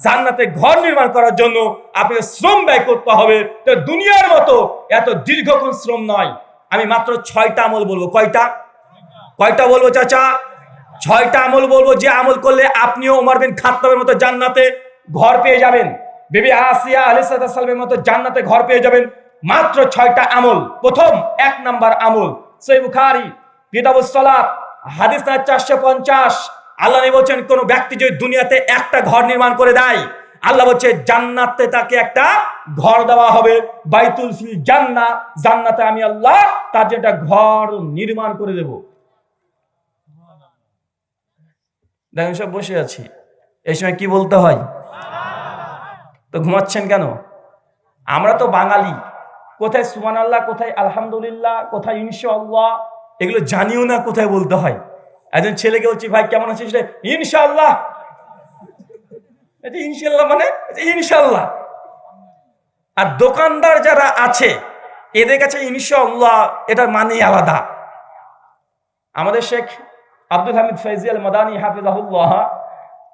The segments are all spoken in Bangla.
জান্নাতে ঘর নির্মাণ করার জন্য আপনাকে শ্রম ব্যয় করতে হবে। তো দুনিয়ার মতো এত দীর্ঘক্ষণ শ্রম নয়। আমি মাত্র ছয়টা আমল বলব। কয়টা? কয়টা বলব চাচা? ছয়টা আমল বলব যে আমল করলে আপনিও ওমর বিন খাত্তাবের মতো জান্নাতে ঘর পেয়ে যাবেন। বিবি আসিয়া আলিসাল্লামের মতো জান্নাতে ঘর পেয়ে যাবেন। মাত্র ছয়টা আমল। প্রথম, এক নাম্বার আমল। সই বুখারি, কিতাবুস সালাত, হাদিস চারশো পঞ্চাশ। আল্লাহ নবী বলছেন, কোন ব্যক্তি যদি দুনিয়াতে একটা ঘর নির্মাণ করে দেয়, আল্লাহ বলছে, জান্নাতে তাকে একটা ঘর দেওয়া হবে। বাইতুল ফিল জান্না জান্নাতে আমি আল্লাহ তার জন্য একটা ঘর নির্মাণ করে দেব। দেখেন, সব বসে আছি। এই সময় কি বলতে হয়? তো ঘুমাচ্ছেন কেন? আমরা তো বাঙালি। কোথায় সুমান আল্লাহ কোথায় আলহামদুলিল্লাহ, কোথায় ইনশাআল্লাহ, এগুলো জানিও না কোথায় বলতে হয়। একজন ছেলেকে বলছি, ভাই, কেমন আছিস রে? ইনশাল্লাহ ইনশাল্লাহ মানে? ইনশাল্লাহ আর দোকানদার যারা আছে, এদের কাছে ইনশাল্লাহ এটার মানে আলাদা। আমাদের শেখ আব্দুল হামিদ ফৈজি আল মাদানী হাফিজাহুল্লাহ,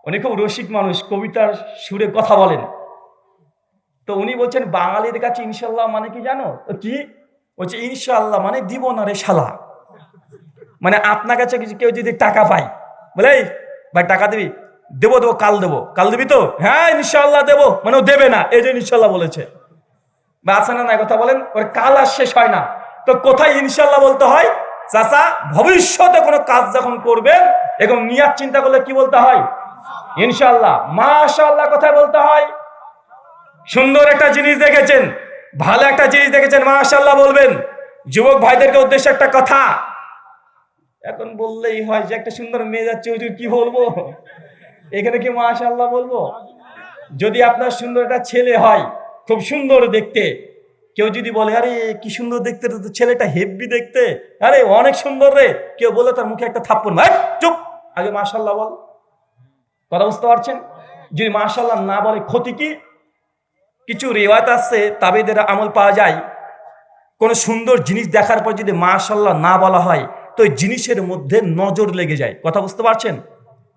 উনি খুব রসিক মানুষ, কবিতার সুরে কথা বলেন। তো উনি বলছেন বাঙালির কাছে ইনশাল্লাহ মানে কি জানো? কি? বলছে ইনশাল্লাহ মানে দিব না রে শালা। মানে আপনার কাছে কিছু কেউ যদি টাকা পায় বলে "এই, ভাই টাকা দিবি? দেবো দেবো কাল দেবো। কাল দিবি তো? হ্যাঁ ইনশাল্লাহ দেবো। মানে ও দেবে না এই যে ইনশাল্লাহ বলেছে। বা আছে না কথা বলেন? ওর কাল আর শেষ হয় না। তো কোথায় ইনশাল্লাহ বলতে হয়? চাচা ভবিষ্যতে কোনো কাজ যখন করবেন এবং নিয়াত চিন্তা করলে কি বলতে হয়? ইনশাল্লাহ মাশাল্লাহ কোথায় বলতে হয়? সুন্দর একটা জিনিস দেখেছেন ভালো একটা জিনিস দেখেছেন মাশাল্লাহ বলবেন। যুবক ভাইদেরকে উদ্দেশ্যে একটা কথা। এখন বললেই হয় যে একটা সুন্দর মেয়ে যাচ্ছে হুজুর কি বলব? এখানে কি মাশাল্লাহ বলব? যদি আপনার সুন্দর একটা ছেলে হয়, খুব সুন্দর দেখতে, কেউ যদি বলে, আরে, কি সুন্দর দেখতে তো ছেলেটা হেভি দেখতে। আরে, অনেক সুন্দর রে। কেউ বলে তার মুখে একটা থাপ্পড় মার চুপ, আগে মাশাল্লাহ বল। কথা বুঝতে পারছেন? যদি মাশাল্লাহ না বলে, ক্ষতি কি? কিছু রেওয়াত আছে, তাবেদের আমল পাওয়া যায়। কোনো সুন্দর জিনিস দেখার পর যদি মাশাল্লাহ না বলা হয় তো জিনিসের মধ্যে নজর লেগে যায়। কথা বুঝতে পারছেন?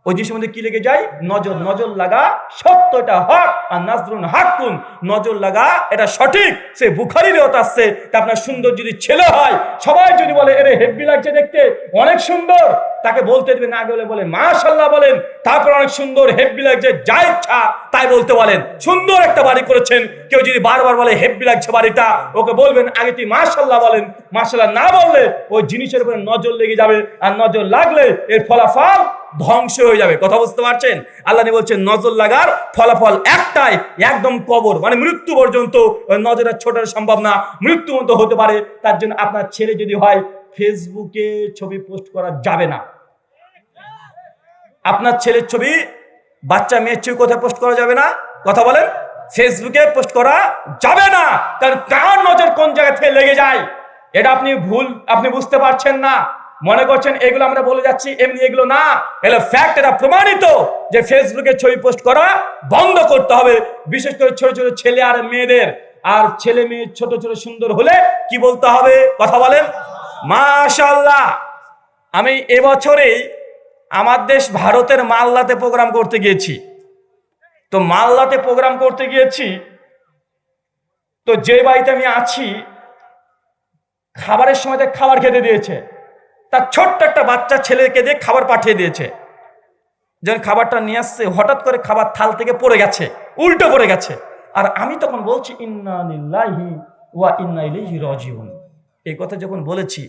ওই জিনিসের মধ্যে কি লেগে যায়? নজর নজর লাগা সত্য এটা হক আর নাজরুন হাকুন নজর লাগা এটা সঠিক। সে বুখারি রেওয়াত আসছে তা আপনার সুন্দর যদি ছেলে হয়, সবাই যদি বলে, এরে, হেব্বি লাগছে দেখতে, অনেক সুন্দর। তাকে বলতে দেবেন না বলে বলে মাশাল্লাহ বলেন। তারপর অনেক সুন্দর, হেব্বি লাগছে, যা ইচ্ছা তাই বলতে বলেন। সুন্দর একটা বাড়ি করেছেন। কেউ যদি বারবার বলে, হেব্বি লাগছে বাড়িটা ওকে বলবেন, আগে তুই মাশাল্লাহ বলেন। মাশাল্লাহ না বললে ওই জিনিসের উপরে নজর লেগে যাবে। আর নজর লাগলে এর ফলাফল ধ্বংস হয়ে যাবে। কথা বুঝতে পারছেন? আল্লাহ বলছেন, নজর লাগার ফলাফল একটাই, একদম কবর। মানে মৃত্যু পর্যন্ত নজরের ছোটার সম্ভব না। মৃত্যু পর্যন্ত হতে পারে, তার জন্য আপনার ছেলে যদি হয়, ফেসবুকে ছবি পোস্ট করা যাবে না। আপনার ছেলের ছবি, বাচ্চা মেয়ের ছবি কোথায় পোস্ট করা যাবে না? কথা বলেন। ফেসবুকে পোস্ট করা যাবে না। কারণ কার নজর কোন জায়গা থেকে লেগে যায়? এটা আপনি ভুল, আপনি বুঝতে পারছেন না। মনে করছেন এগুলো আমরা বলে যাচ্ছি, এমনি এগুলো না। এগুলো ফ্যাক্ট এটা প্রমাণিত যে ফেসবুকে ছবি পোস্ট করা বন্ধ করতে হবে। বিশেষ করে ছোট ছোট ছেলে আর মেয়েদের। আর ছেলে মেয়ে ছোট ছোট সুন্দর হলে কি বলতে হবে? কথা বলেন। মাশাল্লাহ আমি এবছরেই আমার দেশ ভারতের মালদাতে প্রোগ্রাম করতে গিয়েছি। তো মালদাতে প্রোগ্রাম করতে গিয়েছি। তো যে বাড়িতে আমি আছি, খাবারের সময় খাবার খেতে দিয়েছে। তার ছোট্ট একটা বাচ্চা ছেলেকে দিয়ে খাবার পাঠিয়ে দিয়েছে। যখন খাবারটা নিয়ে আসছে, হঠাৎ করে খাবার থাল থেকে পড়ে গেছে, উল্টো পড়ে গেছে। আর আমি তখন বলছি, ইন্না লিল্লাহি ওয়া ইন্না ইলাইহি রাজিউন। এই কথা যখন বলেছি,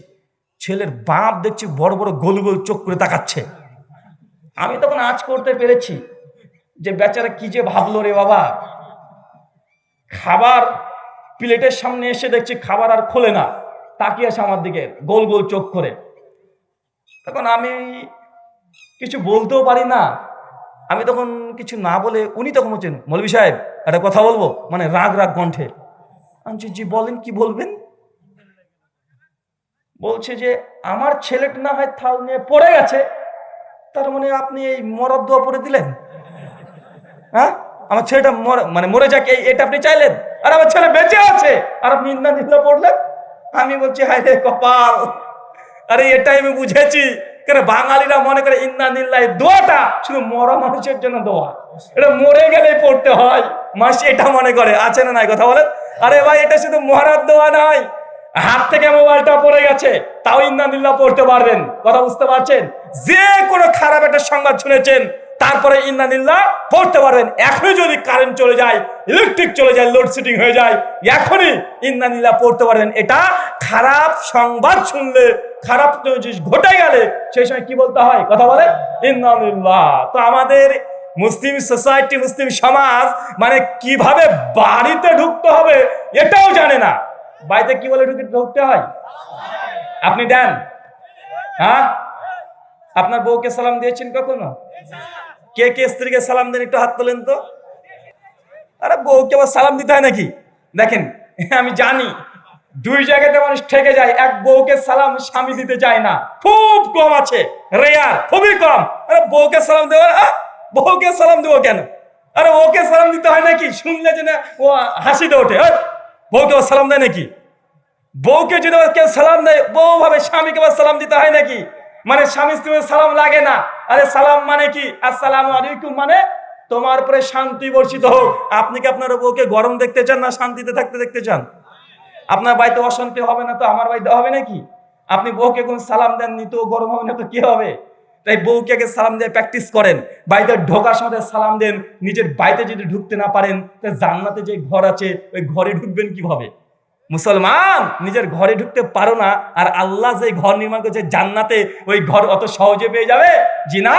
ছেলের বাপ দেখছি বড় বড় গোল গোল চোখ করে তাকাচ্ছে। আমি তখন আজ করতে পেরেছি যে, বেচারা কি যে ভাবলো রে বাবা? খাবার প্লেটের সামনে এসে দেখছি খাবার আর খোলে না, তাকিয়ে আছে আমার দিকে, গোল গোল চোখ করে। তখন আমি কিছু বলতেও পারি না। আমি তখন কিছু না বলে উনি তখন বলছেন মৌলবী সাহেব, একটা কথা বলব? মানে রাগ রাগ কণ্ঠে। আমি জি, বলেন, কি বলবেন? বলছে যে, আমার ছেলেটা না হয় থাল নিয়ে পড়ে গেছে। তার মানে আপনি এই মরার দোয়া পড়ে দিলেন? হ্যাঁ? আমার ছেলেটা মানে মরে যাক এটা আপনি চাইলেন? আর আমার ছেলে বেঁচে আছে। আর আপনি ইন্দা নিন্দা পড়লেন? আমি বলছি, হায় রে কপাল! আরে, এটাই আমি বুঝেছি। কেন বাঙালিরা মনে করে, ইন্না নিল্লাই দোয়াটা শুধু মরা মানুষের জন্য দোয়া। এটা মরে গেলে পড়তে হয়। মাসি এটা মনে করে। আছে না নাই কথা বলেন? আরে ভাই, এটা শুধু মহারাজ দোয়া নয় হাত থেকে মোবাইলটা পড়ে গেছে, তাও ইন্দানিল্লাহ পড়তে পারবেন। কথা বুঝতে পারছেন? যে কোনো খারাপ একটা সংবাদ শুনেছেন তারপরে ইন্দানিল্লাহ পড়তে পারবেন এখনই যদি কারেন্ট চলে যায় ইলেকট্রিক চলে যায় লোডশেডিং হয়ে যায়, এখনই ইন্দানিল্লাহ পড়তে পারবেন এটা খারাপ সংবাদ শুনলে, খারাপ জিনিস ঘটে গেলে, সেই সময় কি বলতে হয়? কথা বলে? ইন্দানিল্লাহ তো আমাদের মুসলিম সোসাইটি মুসলিম সমাজ মানে কীভাবে বাড়িতে ঢুকতে হবে, এটাও জানে না। বাড়িতে কি বলে ঢুকে ঢুকতে হয়? আপনি দেন। হ্যাঁ? আপনার বউকে সালাম দিয়েছেন কখনো? কে কে স্ত্রীকে সালাম দেন একটু হাত তোলেন তো। আরে বউকে আবার সালাম দিতে হয় নাকি? দেখেন আমি জানি দুই জায়গাতে মানুষ ঠেকে যায় এক বউকে সালাম স্বামী দিতে যায় না। খুব কম আছে রেয়ার খুবই কম। আরে বউকে সালাম দেবো আহ, বউকে সালাম দেবো কেন? আরে ওকে সালাম দিতে হয় নাকি? শুনলে যে না ও হাসিতে ওঠে "এই, বউকে সালাম দেয় নাকি? বউকে যদি কেউ সালাম দেয় বউ ভাবে স্বামীকে সালাম দিতে হয় নাকি? মানে স্বামী স্ত্রীর সালাম লাগে না। আরে সালাম মানে কি? আসসালামু আলাইকুম মানে তোমার উপরে শান্তি বর্ষিত হোক। আপনি কি আপনার বউকে গরম দেখতে চান না শান্তিতে থাকতে দেখতে চান? আপনার বাড়িতে অশান্তি হবে না তো আমার বাড়িতে হবে নাকি? আপনি বউকে কোন সালাম দেননি তো গরম হবে না তো কি হবে? তাই বউকে আগে সালাম দিয়ে প্র্যাকটিস করেন। বাড়িতে ঢোকার সময় সালাম দেন। নিজের বাড়িতে যদি ঢুকতে না পারেন তা জান্নাতে যে ঘর আছে, ওই ঘরে ঢুকবেন কীভাবে? মুসলমান, নিজের ঘরে ঢুকতে পারো না, আর আল্লাহ যে ঘর নির্মাণ করেছে জান্নাতে, ওই ঘর অত সহজে পেয়ে যাবে? জি না।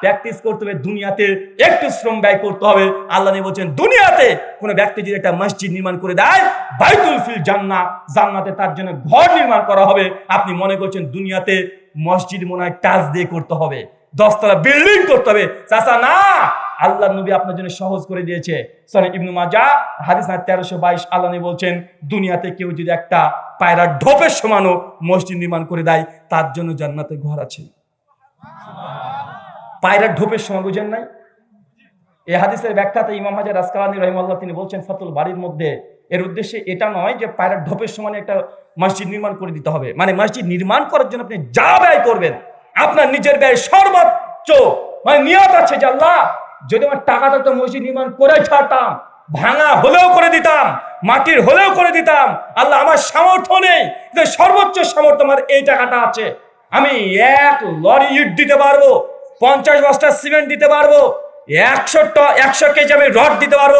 প্র্যাকটিস করতে হবে দুনিয়াতে, একটু শ্রম ব্যয় করতে হবে। আল্লাহ বলছেন, দুনিয়াতে কোনো ব্যক্তি যদি একটা মসজিদ নির্মাণ করে দেয়, বাইতুল ফিল জান্না জান্নাতে তার জন্য ঘর নির্মাণ করা হবে। আপনি মনে করছেন দুনিয়াতে মসজিদ মনে হয় টাচ দিয়ে করতে হবে, দশতলা বিল্ডিং করতে হবে। চাচা, না। আল্লাহ নবী আপনার জন্য সহজ করে দিয়েছে। সনে ইবনু মাজা হাদিস না তেরোশো বাইশ, আল্লাহ নবী বলছেন, দুনিয়াতে কেউ যদি একটা পায়রা ঢোপের সমানও মসজিদ নির্মাণ করে দেয়, তার জন্য জান্নাতে ঘর আছে। পায়রা ঢোপের সমান, বুঝেন নাই? এই হাদিসের ব্যাখ্যাতে ইমাম হাজার আসকালানি রহিমাল্লাহ তিনি বলছেন, ফাতুল বাড়ির মধ্যে, এর উদ্দেশ্যে এটা নয় যে পায়রা ঢোপের সমানে একটা মসজিদ নির্মাণ করে দিতে হবে। মানে মসজিদ নির্মাণ করার জন্য আপনি যা ব্যয় করবেন, আপনার নিজের ব্যয় সর্বোচ্চ মানে নিয়ত আছে যে আল্লাহ যদি আমার টাকা থাকতো মসজিদ নির্মাণ করে ছাড়তাম, ভাঙা হলেও করে দিতাম, মাটির হলেও করে দিতাম, আল্লাহ আমার সামর্থ্য নেই সর্বোচ্চ সামর্থ্য আমার এই টাকাটা আছে। আমি এক লরি ইট দিতে পারব, পঞ্চাশ বস্তা সিমেন্ট দিতে পারব, একশো একশো কেজি আমি রড দিতে পারব,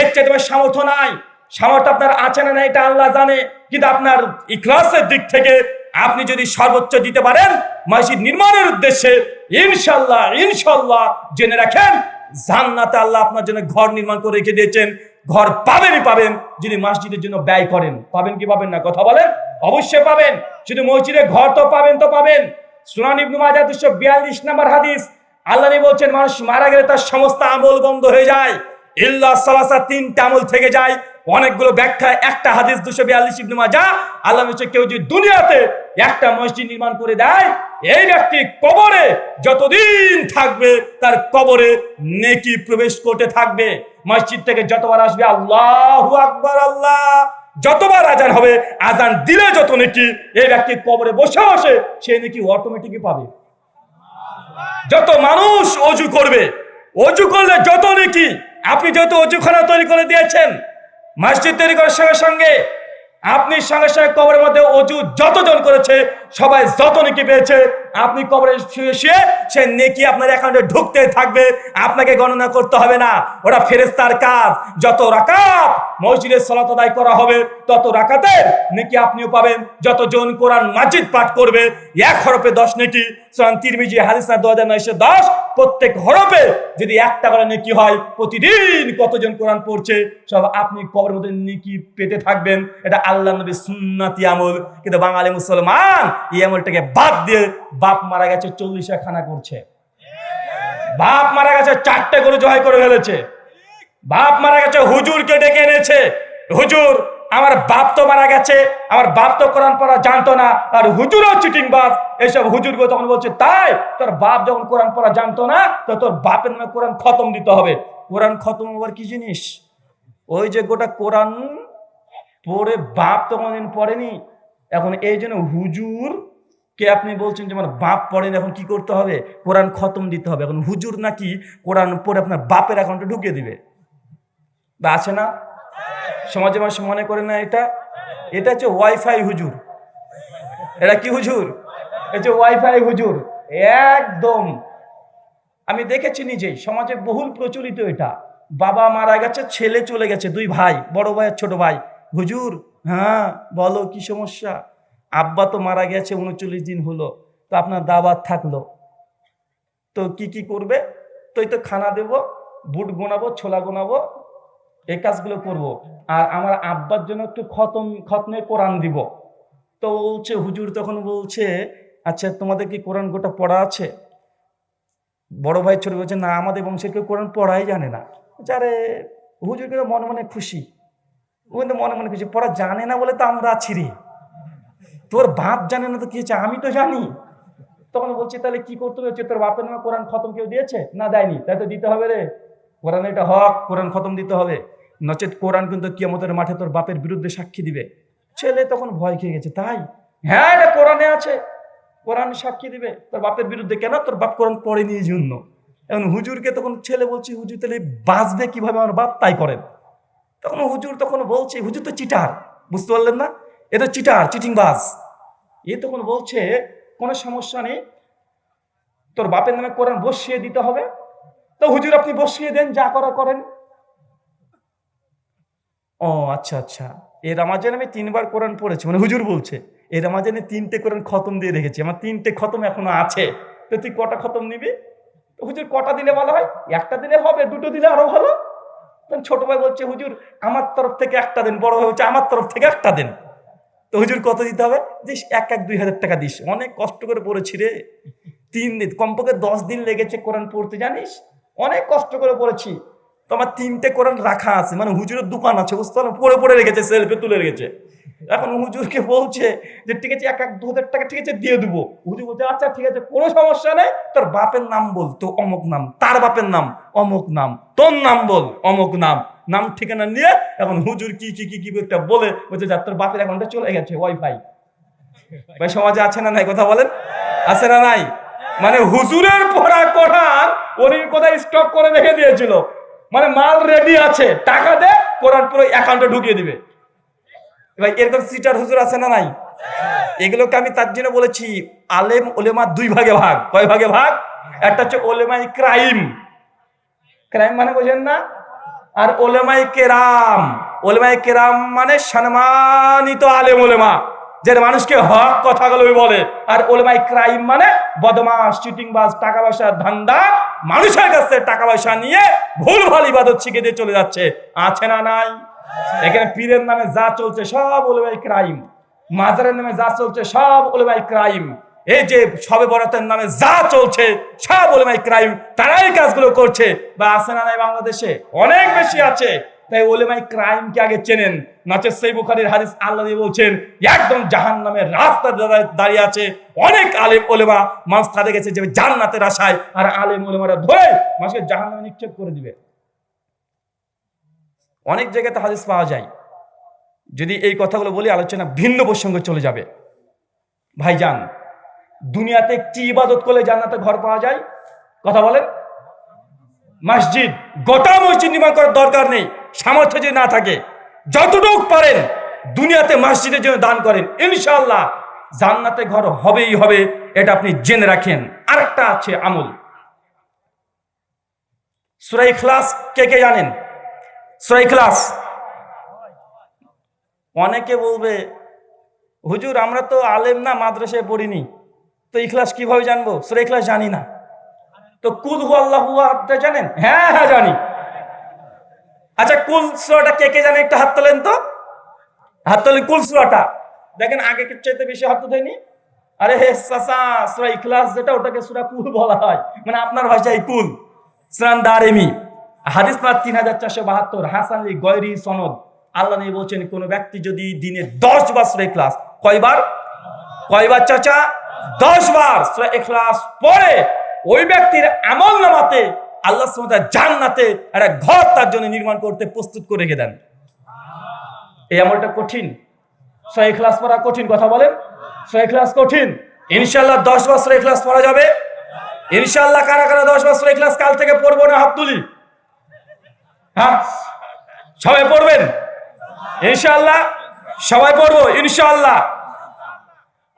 এর চেয়ে তোমার সামর্থ্য নাই। সামর্থ্য আপনার আছে না না এটা আল্লাহ জানে, কিন্তু আপনার ইখলাসের দিক থেকে আপনি যদি সর্বোচ্চ দিতে পারেন, মসজিদ নির্মাণের উদ্দেশ্যে ইনশাল্লাহ ইনশাল্লাহ জেনে রাখেন জান্নাতে আল্লাহ আপনার জন্য ঘর নির্মাণ করে রেখে দিয়েছেন। ঘর পাবেনই পাবেন, যিনি মসজিদের জন্য ব্যয় করেন। পাবেন কি পাবেন না? কথা বলেন? অবশ্যই পাবেন। শুধু মসজিদে ঘর তো পাবেন তো পাবেন। সুনান ইবনু মাজাহ দুশো বিয়াল্লিশ নাম্বার হাদিস। আল্লাহ বলছেন, মানুষ মারা গেলে তার সমস্ত আমল বন্ধ হয়ে যায়। ইল্লা সালাসা তিনটা আমল থেকে যায়। অনেকগুলো ব্যাখ্যা একটা হাদিস দুশো বিয়াল্লিশ ইবনু মাজাহ আল্লাহ কেউ যদি দুনিয়াতে একটা মসজিদ নির্মাণ করে দেয়, এই ব্যক্তি কবরে যতদিন থাকবে, তার কবরে নেকি প্রবেশ করতে থাকবে। মসজিদ থেকে যতবার আসবে, আল্লাহু আকবার, আল্লাহ। যতবার আজান হবে, আজান দিলে যত নেকি, এই ব্যক্তি কবরে বসে বসে সে নাকি অটোমেটিকই পাবে। যত মানুষ অজু করবে, অজু করলে যত নাকি, আপনি যত অজুখানা তৈরি করে দিয়েছেন মসজিদ তৈরি করার সঙ্গে সঙ্গে আপনি সঙ্গে সঙ্গে কবরের মধ্যে অজু যতজন করেছে, সবাই যত নাকি পেয়েছে আপনি কবরে শুয়ে শুয়ে সে নেকি আপনার অ্যাকাউন্টে ঢুকতে থাকবে। আপনাকে গণনা করতে হবে না। ওটা ফেরেস্তার কাজ। যত রাকাত মসজিদের সলাত আদায় করা হবে, তত রাকাতের নেকি আপনিও পাবেন। যত জন কোরআন মাজিদ পাঠ করবে, এক হরফে দশ নেকি। সোহান তিরমিজি, হাদিস না দু হাজার নয়শো দশ। প্রত্যেক হরফে যদি একটা করে নেকি হয়, প্রতিদিন কতজন কোরআন পড়ছে, সব আপনি কবর মধ্যে নেকি পেতে থাকবেন। এটা আল্লাহ নবী সুন্নাতি আমল। কিন্তু বাঙালি মুসলমান এই আমলটাকে বাদ দিয়ে বাপ মারা গেছে চল্লিশে খানা করছে। বাপ মারা গেছে, চারটে গরু জয় করে ফেলেছে। বাপ মারা গেছে, হুজুরকে ডেকে এনেছে। হুজুর, আমার বাপ তো মারা গেছে, আমার বাপ তো কোরআন পড়া জানতো না, আর হুজুরও চিটিং বাপ। এইসব হুজুরকে তখন বলছে, তাই, তোর বাপ যখন কোরআন পড়া জানতো না, তো তোর বাপের নামে কোরআন খতম দিতে হবে। কোরআন খতম আবার কি জিনিস? ওই যে গোটা কোরআন পড়ে বাপ তো কোনোদিন পড়েনি। এখন এই জন্য হুজুর কে আপনি বলছেন যে আমার বাপ পড়েন, এখন কি করতে হবে? কোরআন খতম দিতে হবে। এখন হুজুর নাকি কোরআন পড়ে আপনার বাপের অ্যাকাউন্টে ঢুকিয়ে দিবে। বা আছে না? সমাজে মানুষ মনে করে না এটা? এটা হচ্ছে ওয়াইফাই হুজুর। এটা কি হুজুর? এটা ওয়াইফাই হুজুর। একদম। আমি দেখেছি নিজেই, সমাজে বহুল প্রচলিত এটা। বাবা মারা গেছে, ছেলে চলে গেছে, দুই ভাই, বড় ভাই আর ছোট ভাই। হুজুর হ্যাঁ বলো কি সমস্যা? আব্বা তো মারা গেছে, উনচল্লিশ দিন হলো। তো আপনার দাবাত থাকল। তো কি কি করবে? তো তো খানা দেব, বুট গোনাবো, ছোলা গোনাবো, এই কাজগুলো করব। আর আমার আব্বার জন্য একটু খতম খতমে কোরআন দিব। তো বলছে, হুজুর তখন বলছে আচ্ছা তোমাদের কি কোরআন গোটা পড়া আছে? বড় ভাই ছোট বলছে, না, আমাদের বংশের কেউ কোরআন পড়াই জানে না। যারে হুজুর কিন্তু মনে মনে খুশি। ও কিন্তু মনে মনে খুশি, পড়া জানে না বলে তো আমরা রে তোর বাপ জানে না তো কি হয়েছে? আমি তো জানি। তখন বলছি, তাহলে কি করতে হচ্ছে তোর বাপের নামে কোরআন খতম কেউ দিয়েছে? না, দেয়নি। তাই তো দিতে হবে রে। কোরআন এটা হক, কোরআন খতম দিতে হবে। নচেত কোরআন কিন্তু কিয়ামতের মাঠে তোর বাপের বিরুদ্ধে সাক্ষী দিবে। ছেলে তখন ভয় খেয়ে গেছে, তাই? হ্যাঁ এটা কোরআনে আছে। কোরআন সাক্ষী দিবে। তোর বাপের বিরুদ্ধে কেন? তোর বাপ কোরআন পড়েনি এই জন্য এখন হুজুরকে তখন ছেলে বলছে, হুজুর, তাহলে বাঁচবে কীভাবে? আমার বাপ তাই করেন। তখন হুজুর তখন বলছে, হুজুর তো চিটার, বুঝতে পারলেন না? এটা চিটার চিটিং বাজ এ তখন বলছে, কোনো সমস্যা নেই, তোর বাপের নামে কোরআন বসিয়ে দিতে হবে। তো হুজুর, আপনি বসিয়ে দেন, যা করা করেন। ও আচ্ছা আচ্ছা। এই রামাজান আমি তিনবার কোরআন পড়েছি মানে হুজুর বলছে এই রামাজানে তিনটে কোরআন খতম দিয়ে রেখেছি, আমার তিনটে খতম এখনও আছে। তো তুই কটা খতম নিবি? তো হুজুর, কটা দিলে ভালো হয়? একটা দিলে হবে, দুটো দিলে আরও ভালো। ছোট ভাই বলছে, হুজুর, আমার তরফ থেকে একটা দিন, বড় ভাই বলছে, আমার তরফ থেকে একটা দিন। তো হুজুর কত দিতে হবে? দিস এক এক দুই হাজার টাকা দিস। অনেক কষ্ট করে পড়েছি রে। তিন দিন, কমপক্ষে দশ দিন লেগেছে কোরআন পড়তে, জানিস? অনেক কষ্ট করে পড়েছি। তো আমার তিনটে কোরআন রাখা আছে। মানে হুজুরের দোকান আছে, বুঝতে পারলাম? পড়ে পড়ে রেখেছে সেলফে তুলে রেখেছে। এখন হুজুরকে বলছে যে, ঠিক আছে, এক এক দু হাজার টাকা, ঠিক আছে, দিয়ে দেবো। হুজুর বলছে আচ্ছা ঠিক আছে, কোনো সমস্যা নেই। তোর বাপের নাম বল তো অমুক নাম, তার বাপের নাম অমুক নাম, তোর নাম বল, অমুক নাম। নাম ঠিকানা নিয়ে এখন হুজুর কি কি কি কি একটা বলে বলছে যা তোর বাপের অ্যাকাউন্টে চলে গেছে ওয়াইফাই ভাই, সমাজে আছে না নাই? কথা বলেন। আছে না নাই? মানে হুজুরের পড়া কোরআন উনি কোথায় স্টক করে রেখে দিয়েছিল। মানে মাল রেডি আছে, টাকা দে, কোরআন পুরো অ্যাকাউন্টে ঢুকিয়ে দিবে। ভাই, এরকম সিটার হুজুর আছে না নাই? এগুলোকে আমি তার জন্য বলেছি, আলেম, ওলেমা দুই ভাগে ভাগ। কয় ভাগে ভাগ? একটা হচ্ছে ওলেমাই ক্রাইম। ক্রাইম মানে বোঝেন না? আর ওলেমাই কেরাম ওলেমাই কেরাম মানে সম্মানিত আলেম ওলেমা যারা মানুষকে হক কথাগুলো বলে। আর ওলেমাই ক্রাইম মানে বদমাস চিটিং বাজ টাকা পয়সার ধান্দা, মানুষের কাছে টাকা পয়সা নিয়ে ভুল ভালো ইবাদত শিখে দিয়ে চলে যাচ্ছে। আছে না নাই? এখানে পীরের নামে যা চলছে সব ওলেমাই ক্রাইম, মাজারের নামে যা চলছে সব ওলেমাই ক্রাইম। এই যে সবে বরাতের নামে যা চলছে, সব ওলেমাই ক্রাইম তারাই কাজগুলো করছে। বা আছে না নাই বাংলাদেশে? অনেক বেশি আছে। তাই ওলেমাই ক্রাইমকে আগে চেনেন। নাচের সেই বুখারির হাদিস আল্লাহ বলছেন, একদম জাহান নামের রাস্তা দাঁড়িয়ে আছে। অনেক আলেম ওলেমা মানুষ তাদের গেছে যে জান্নাতের আশায়, আর আলেম ওলেমারা ধরে মানুষকে জাহান নামে নিক্ষেপ করে দিবে। অনেক জায়গাতে হাদিস পাওয়া যায়। যদি এই কথাগুলো বলি, আলোচনা ভিন্ন প্রসঙ্গে চলে যাবে। ভাইজান দুনিয়াতে কি ইবাদত করলে জান্নাতে ঘর পাওয়া যায়? কথা বলেন। মসজিদ, গোটা মসজিদ নির্মাণ করার দরকার নেই, সামর্থ্য যদি না থাকে, যতটুক পারেন দুনিয়াতে মসজিদের জন্য দান করেন। ইনশাল্লাহ জান্নাতে ঘর হবেই হবে, এটা আপনি জেনে রাখেন। আরেকটা আছে আমল। সুরাই খ্লাস কে কে জানেন? সুরাই খ্লাস অনেকে বলবে, হুজুর, আমরা তো আলেম না, মাদ্রাসায় পড়িনি। তো ইখলাস কীভাবে জানব? সুরা ইখলাস জানি না। তো কুল হু আল্লাহ জানেন? হ্যাঁ হ্যাঁ জানি। আচ্ছা কুল সুরাটা কে কে জানে? একটা হাত তোলেন তো। হাত তোলেন কুল সুরাটা। দেখেন, আগে চাইতে বেশি হাত তোলেনি আরে হে সাসা, সুরা ইখলাস যেটা, ওটাকে সুরা কুল বলা হয়। মানে আপনার ভাষায় কুল। সুরান দারেমি। হাদিস নাম্বার তিন হাজার চারশো বাহাত্তর। হাসান আলী গয়রি সনদ। আল্লাহ নিয়ে বলছেন, কোন ব্যক্তি যদি দিনে দশ বার সুরা ইখলাস, কয়বার? কয়বার, চাচা? দশ বার সুরা পরে ওই ব্যক্তির আমল নামাতে আল্লাহ জান্নাতে একটা ঘর তার জন্য নির্মাণ করতে প্রস্তুত করে রেখে দেন। এই আমলটা কঠিন। সুরা ইখলাস পড়া কঠিন কথা বলেন? সুরা ইখলাস কঠিন। ইনশাল্লাহ দশ বছর ক্লাস পড়া যাবে। ইনশাল্লাহ কারা কারা দশ বছর ক্লাস কাল থেকে পড়ব না হাত তুলি। হ্যাঁ? সবাই পড়বেন? ইনশাল্লাহ সবাই পড়ব ইনশাল্লাহ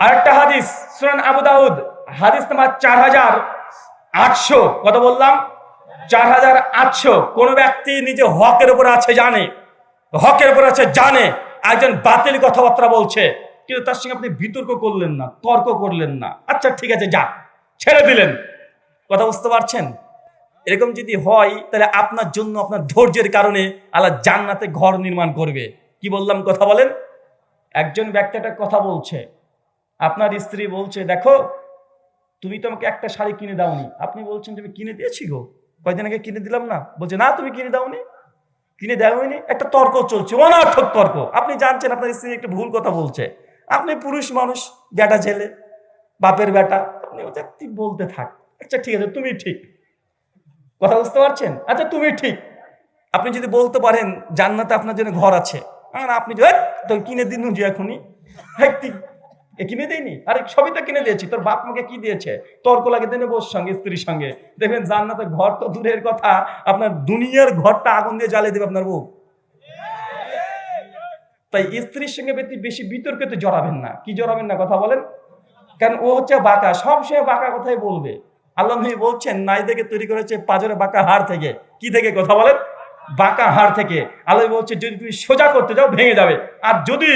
আরেকটা হাদিস, সুনান আবু দাউদ, হাদিস নাম্বার চার হাজার আটশো, কত বললাম? চার হাজার আটশো। কোন ব্যক্তি নিজে হকের উপর আছে, জানে। হকের উপর আছে, জানে। একজন বাতিল কথাবার্তা বলছে, কিন্তু তার সঙ্গে আপনি বিতর্ক করলেন না, তর্ক করলেন না। আচ্ছা ঠিক আছে যা ছেড়ে দিলেন। কথা বুঝতে পারছেন? এরকম যদি হয়, তাহলে আপনার জন্য আপনার ধৈর্যের কারণে আল্লাহ জান্নাতে ঘর নির্মাণ করবে। কি বললাম, কথা বলেন? একজন ব্যক্তি একটা কথা বলছে আপনার স্ত্রী বলছে, দেখো, তুমি তো আমাকে একটা শাড়ি কিনে দাওনি। আপনি বলছেন, তুমি কিনে দিয়েছি গো। কয়দিন আগে কিনে দিলাম না? বলছে, না, তুমি কিনে দাওনি। কিনে দেওয়ানি একটা তর্ক চলছে, অনার্থক তর্ক। আপনি জানছেন, আপনার স্ত্রী একটু ভুল কথা বলছে। আপনি পুরুষ মানুষ বেটা ছেলে বাপের বেটা আপনি বলতে থাক। আচ্ছা ঠিক আছে, তুমি ঠিক। কথা বুঝতে পারছেন? আচ্ছা তুমি ঠিক। আপনি যদি বলতে পারেন, জান্নাতে আপনার জন্য ঘর আছে। আপনি কিনে দিন যে এখনই? এ কিনে দেয়নি? আরে সবই তো কিনে দিয়েছি। তোর বাপ মাকে কি দিয়েছে? তর্ক লাগে দেনে বোর সঙ্গে, স্ত্রীর সঙ্গে। দেখবেন জান্নাতে ঘর তো দূরের কথা, আপনার দুনিয়ার ঘরটা আগুন দিয়ে জ্বালিয়ে দেবে আপনার বউ। তাই স্ত্রীর সঙ্গে ব্যক্তি বেশি বিতর্কে তো জড়াবেন না। কি জড়াবেন না কথা বলেন? কারণ ও হচ্ছে বাঁকা সবসময় বাঁকা কথাই বলবে। আল্লাহ নবী বলছেন নাইদেরকে তৈরি করেছে পাজরে বাঁকা হাড় থেকে। কি থেকে কথা বলেন? বাঁকা হাড় থেকে। আল্লাহ বলছে, যদি তুমি সোজা করতে যাও, ভেঙে যাবে। আর যদি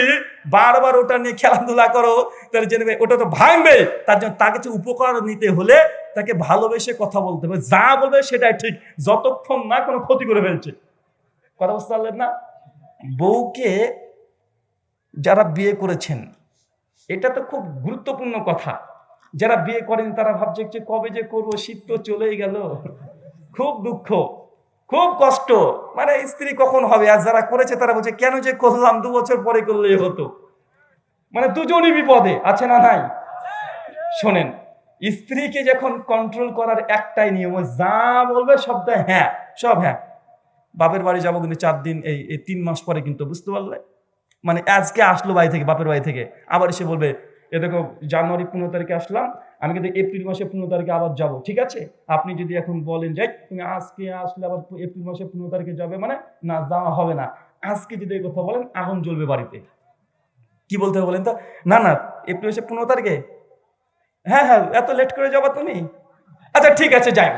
বারবার ওটা নিয়ে খেলাধুলা করো, তাহলে জেনে ওটা তো ভাঙবে। তার জন্য তার কাছে উপকার নিতে হলে তাকে ভালোবেসে কথা বলতে হবে। যা বলবে সেটাই ঠিক, যতক্ষণ না কোনো ক্ষতি করে ফেলছে। কথা বুঝতে পারলেন না? বউকে যারা বিয়ে করেছেন, এটা তো খুব গুরুত্বপূর্ণ কথা। যারা বিয়ে করেন তারা ভাবছে যে কবে যে করব, শীত তো চলেই গেল। খুব দুঃখ। খুব কষ্ট। মানে স্ত্রী কখন হবে? আর যারা করেছে তারা বলছে, কেন যে করলাম? দু বছর পরে করলেই হতো। মানে দুজনই বিপদে। আছে না নাই? শোনেন, স্ত্রীকে যখন কন্ট্রোল করার একটাই নিয়ম যা বলবে সবটা হ্যাঁ সব হ্যাঁ। বাপের বাড়ি যাব কিন্তু চার দিন, এই এই তিন মাস পরে কিন্তু বুঝতে পারলে? মানে আজকে আসলো বাড়ি থেকে, বাপের বাড়ি থেকে। আবার এসে বলবে এ দেখো, জানুয়ারি পনেরো তারিখে আসলাম, আমি কিন্তু এপ্রিল মাসে পনেরো তারিখে আবার যাব, ঠিক আছে? আপনি যদি এখন বলেন যে তুমি আজকে আসলে আবার এপ্রিল মাসে পনেরো তারিখে যাবে মানে? না, যাওয়া হবে না। আজকে যদি এই কথা বলেন, আগুন জ্বলবে বাড়িতে। কি বলতে হবে বলেন তো? না না, এপ্রিল মাসে পনেরো তারিখে? হ্যাঁ হ্যাঁ এত লেট করে যাবা তুমি? আচ্ছা ঠিক আছে, যাই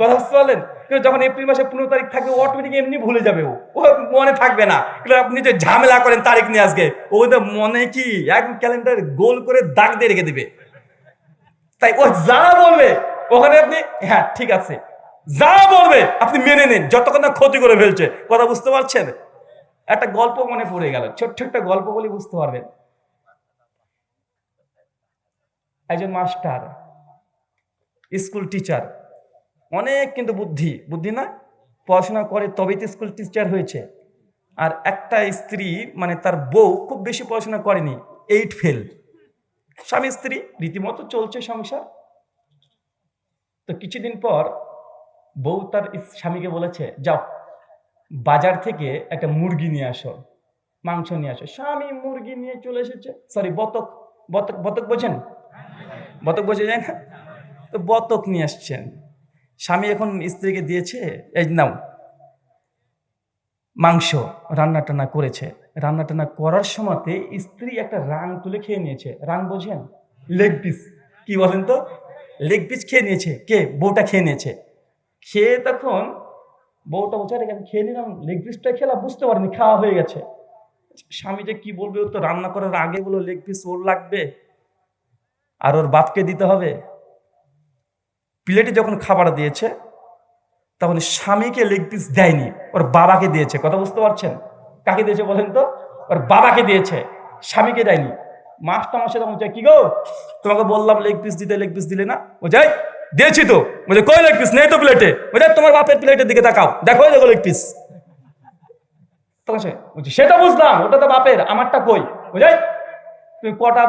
কথা কিন্তু যখন এপ্রিল মাসে পনেরো তারিখ থাকবে অটোমেটিক এমনি ভুলে যাবে ও। মনে থাকবে না। কিন্তু আপনি যে ঝামেলা করেন তারিখ নিয়ে আজকে, ও তো মনে কি এক ক্যালেন্ডার গোল করে দাগ দিয়ে রেখে দিবে। তাই ও যা বলবে, ওখানে আপনি হ্যাঁ ঠিক আছে। যা বলবে, আপনি মেনে নিন, যতক্ষণ না ক্ষতি করে ফেলছে। কথা বুঝতে পারছেন? একটা গল্প মনে পড়ে গেল, ছোট্ট একটা গল্প বলে বুঝতে পারবেন? একজন মাস্টার, স্কুল টিচার অনেক কিন্তু বুদ্ধি। বুদ্ধি না? পড়াশোনা করে তবেই তো স্কুল টিচার হয়েছে। আর একটা স্ত্রী মানে তার বউ খুব বেশি পড়াশোনা করেনি এইট ফেল স্বামী স্ত্রী, রীতিমতো চলছে সংসার। তো কিছুদিন পর বউ তার স্বামীকে বলেছে, যাও, বাজার থেকে একটা মুরগি নিয়ে আসো, মাংস নিয়ে আসো। স্বামী মুরগি নিয়ে চলে এসেছে। সরি বতক বতক বতক বোঝেন? বতক বোঝা যায় না? তো বতক নিয়ে আসছেন। স্বামী এখন স্ত্রীকে দিয়েছে, এই নাও, মাংস রান্না টান্না করেছে। রান্না টান্না করার সময়তে স্ত্রী একটা রাং তুলে খেয়ে নিয়েছে। রাং বোঝেন? লেগ পিস কি বলেন তো? লেগ পিস খেয়ে নিয়েছে। কে? বউটা খেয়ে নিয়েছে। খেয়ে তখন বউটা বলছে, "আরে, আমি খেয়ে নিলাম লেগ পিসটা খেলা বুঝতে পারিনি, খাওয়া হয়ে গেছে। স্বামী যে কি বলবে ও তো রান্না করার আগে বলো লেগ পিস ওর লাগবে। আর ওর বাপকে দিতে হবে। প্লেটে যখন খাবার দিয়েছে, তখন স্বামীকে লেগ পিস দেয়নি, ওর বাবাকে দিয়েছে। কথা বুঝতে পারছেন? কাকে দিয়েছে বলেন তো? ওর বাবাকে দিয়েছে, স্বামীকে দেয়নি। মাসটা মাসে তখন কি গো? তোমাকে বললাম লেগ পিস দিতে লেগ পিস দিলে না? ও যাই দিয়েছি তো। বলছে, কই লেগ পিস নেই তো প্লেটে। বলছে, তোমার বাপের প্লেটের দিকে তাকাও। দেখো দেখো লেগ পিস তখন বলছে সেটা বুঝলাম, ওটা তো বাপের, আমারটা কই? বুঝাই তুমি কটা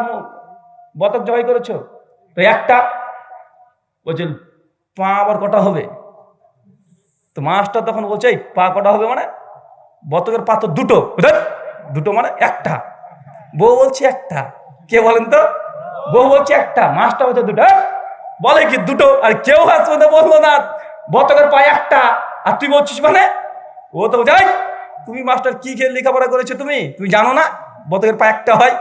বতক জবাই করেছ? তো একটা বলছে পা আবার কটা হবে? তো মাস্টার তখন বলছে, এই, পা কটা হবে মানে? বতকের পা তো দুটো। দুটো মানে একটা। বউ বলছে, একটা। কে বলেন তো? বউ বলছে, একটা। মাছটা হচ্ছে দুটো? বলে কি, দুটো? আর কেউ পর্যন্ত বলল না, বতকের পায়ে একটা। আর তুই বলছিস মানে? ও তো যাই তুমি মাস্টার কি খেয়ে লেখাপড়া করেছ তুমি? তুমি জানো না? বতকের পায়ে একটা হয়।